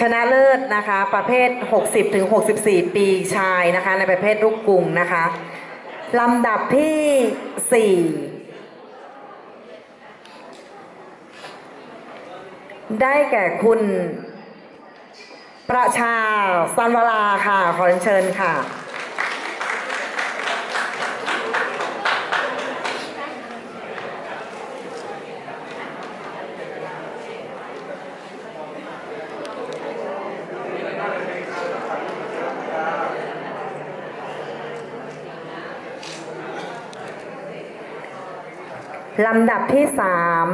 ชนะเลิศนะคะ ประเภท 60ถึง64 ปีชายนะคะ ในประเภทลูกกรุงนะคะลำดับที่ 4 ได้แก่คุณประชาสันวลาค่ะ ขอเชิญค่ะ ลำดับที่สาม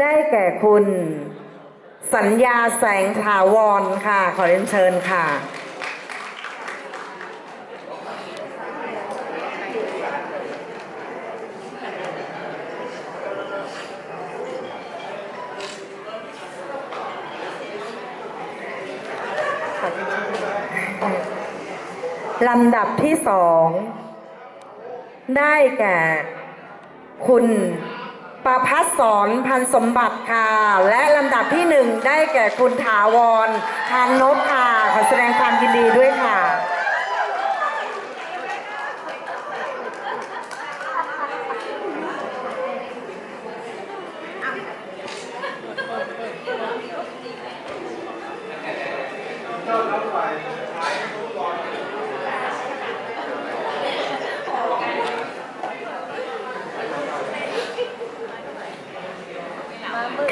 ได้แก่คุณ สัญญาแสงถาวรค่ะ ขอเรียนเชิญค่ะลำดับที่สอง ได้แก่ คุณประพัฒสอนพันสมบัติค่ะ และลำดับที่หนึ่งได้แก่คุณถาวรทานนพค่ะ ขอแสดงความยินดีด้วยค่ะ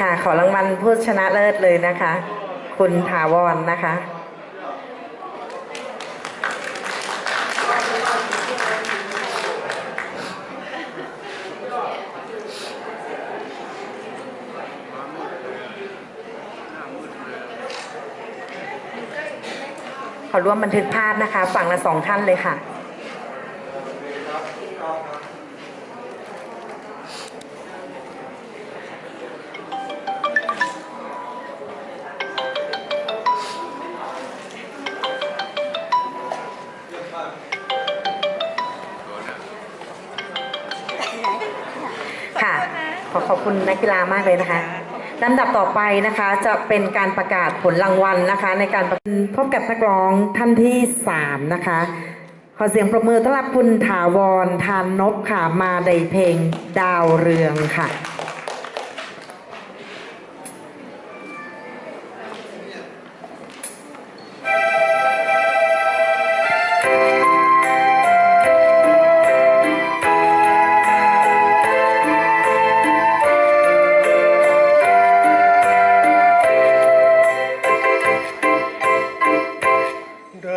ค่ะ ขอรางวัลผู้ชนะเลิศเลยนะคะ คุณถาวรนะคะ ขอร่วมบันทึกภาพนะคะ ฝั่งละสองท่านเลยค่ะ ค่ะ ขอขอบคุณนักกีฬามากเลยนะคะลำดับต่อไปนะคะจะเป็นการประกาศผลรางวัลนะคะ ในการประพบกับนักร้องท่านที่ 3 นะคะ ขอเสียงประมือต้อนรับคุณถาวรทานนพค่ะมาในเพลงดาวเรืองค่ะ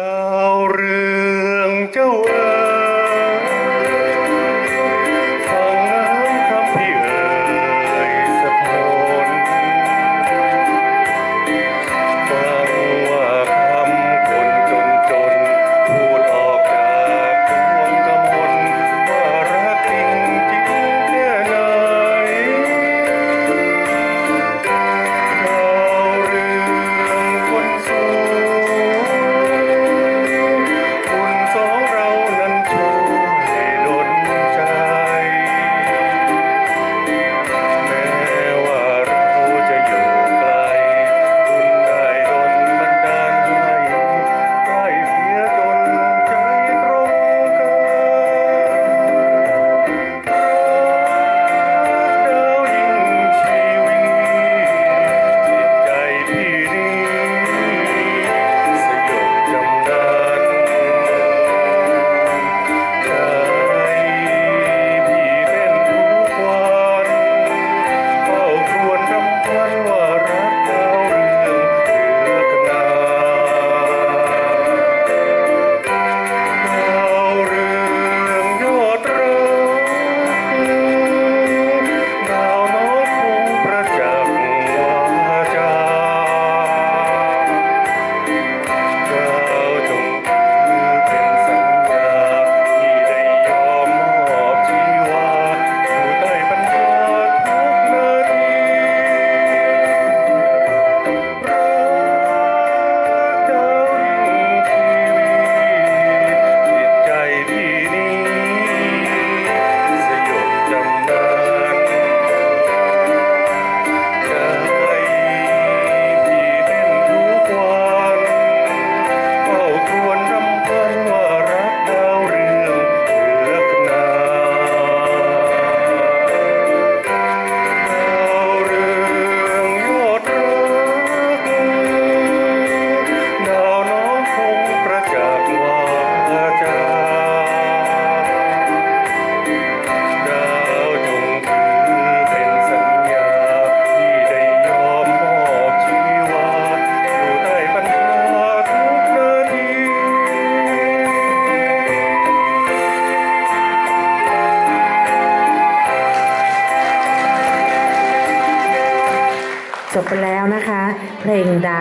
ด บไปแล้วนะคะ เพลงดา